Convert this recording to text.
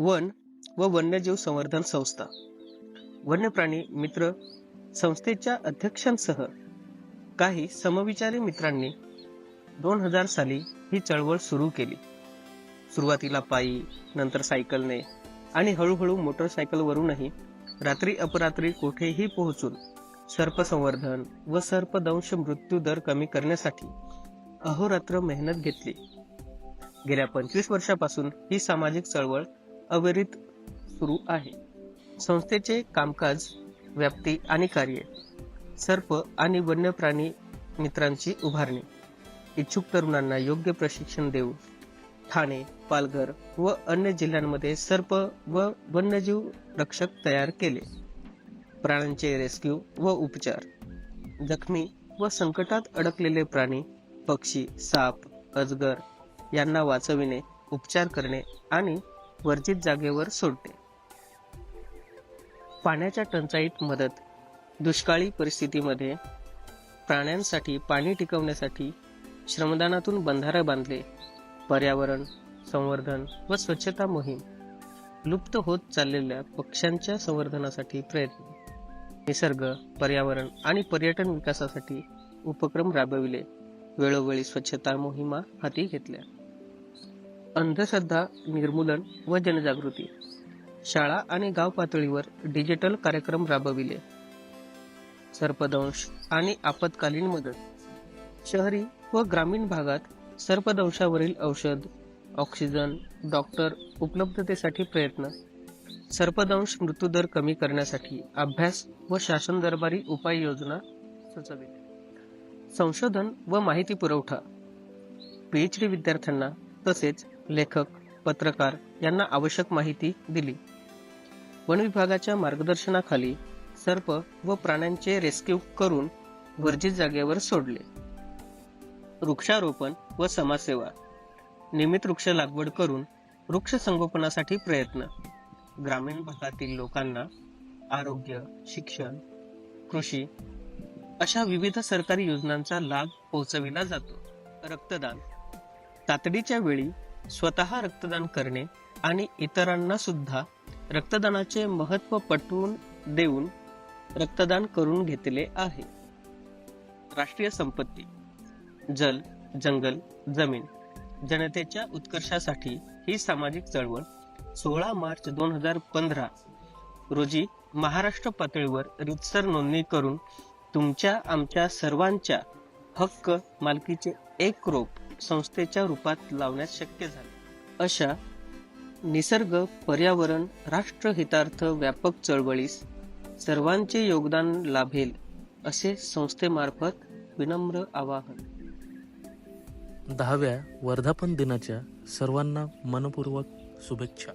One व वन्यजीव संवर्धन संस्था. वन्यप्राणी मित्र संस्थेच्या अध्यक्षांसह काही समविचारी मित्रांनी दोन हजार साली ही चळवळ सुरू केली. सुरुवातीला पायी नंतर सायकलने आणि हळूहळू मोटरसायकलवरूनही रात्री अपरात्री कुठेही पोहोचून सर्प संवर्धन व सर्पदंश मृत्यू दर कमी करण्यासाठी अहोरात्र मेहनत घेतली. गेल्या पंचवीस वर्षापासून ही सामाजिक चळवळ अविरित सुरू आहे. संस्थेचे कामकाज व्याप्ती आणि कार्य सर्प आणि वन्य प्राणी मित्रांची उभारणी. इच्छुक तरुणांना योग्य प्रशिक्षण देऊ ठाणे पालघर व अन्य जिल्ह्यांमध्ये सर्प व वन्यजीव रक्षक तयार केले. प्राण्यांचे रेस्क्यू व उपचार. जखमी व संकटात अडकलेले प्राणी पक्षी साप अजगर यांना वाचविणे उपचार करणे आणि वर्जित जागेवर सोडते. पाण्याच्या टंचाईत मदत दुष्काळी परिस्थितीमध्ये प्राण्यांसाठी पाणी टिकवण्यासाठी श्रमदानातून बंधारे बांधले. पर्यावरण संवर्धन व स्वच्छता मोहीम लुप्त होत चाललेल्या पक्ष्यांच्या संवर्धनासाठी प्रयत्न. निसर्ग पर्यावरण आणि पर्यटन विकासासाठी उपक्रम राबविले. वेळोवेळी स्वच्छता मोहिमा हाती घेतल्या. अंधश्रद्धा निर्मूलन व जनजागृती. शाळा आणि गाव पातळीवर डिजिटल कार्यक्रम राबविले. सर्पदंश आणि आपत्कालीन मदत. शहरी व ग्रामीण भागात सर्पदंशावरील औषध ऑक्सिजन डॉक्टर उपलब्धतेसाठी प्रयत्न. सर्पदंश मृत्यूदर कमी करण्यासाठी अभ्यास व शासन दरबारी उपाययोजना सुचविली. संशोधन व माहिती पुरवठा. पीएच डी विद्यार्थ्यांना तसेच लेखक पत्रकार यांना आवश्यक माहिती दिली. वन विभागाच्या मार्गदर्शनाखाली सर्प व प्राण्यांचे रेस्क्यू करून वर्जित जागेवर सोडले. वृक्षारोपण व समाजसेवा. नियमित वृक्ष लागवड करून वृक्ष संगोपनासाठी प्रयत्न. ग्रामीण भागातील लोकांना आरोग्य शिक्षण कृषी अशा विविध सरकारी योजनांचा लाभ पोहोचविला जातो. रक्तदान तातडीच्या वेळी स्वतः रक्तदान करणे आणि इतरांना सुद्धा रक्तदानाचे महत्त्व पटवून देऊन रक्तदान करून घेतले आहे. राष्ट्रीय संपत्ती जल जंगल जमीन जनतेच्या उत्कर्षासाठी ही सामाजिक चळवळ सोळा मार्च दोन हजार पंधरा रोजी महाराष्ट्र पातळीवर रितसर नोंदणी करून तुमच्या आमच्या सर्वांच्या हक्क मालकीचे एक रोप संस्थेच्या रूपात लावण्यास शक्य झाले. अशा निसर्ग पर्यावरण राष्ट्रहितार्थ व्यापक चळवळीस सर्वांचे योगदान लाभेल असे संस्थेमार्फत विनम्र आवाहन. दहाव्या वर्धापन दिनाच्या सर्वांना मनपूर्वक शुभेच्छा.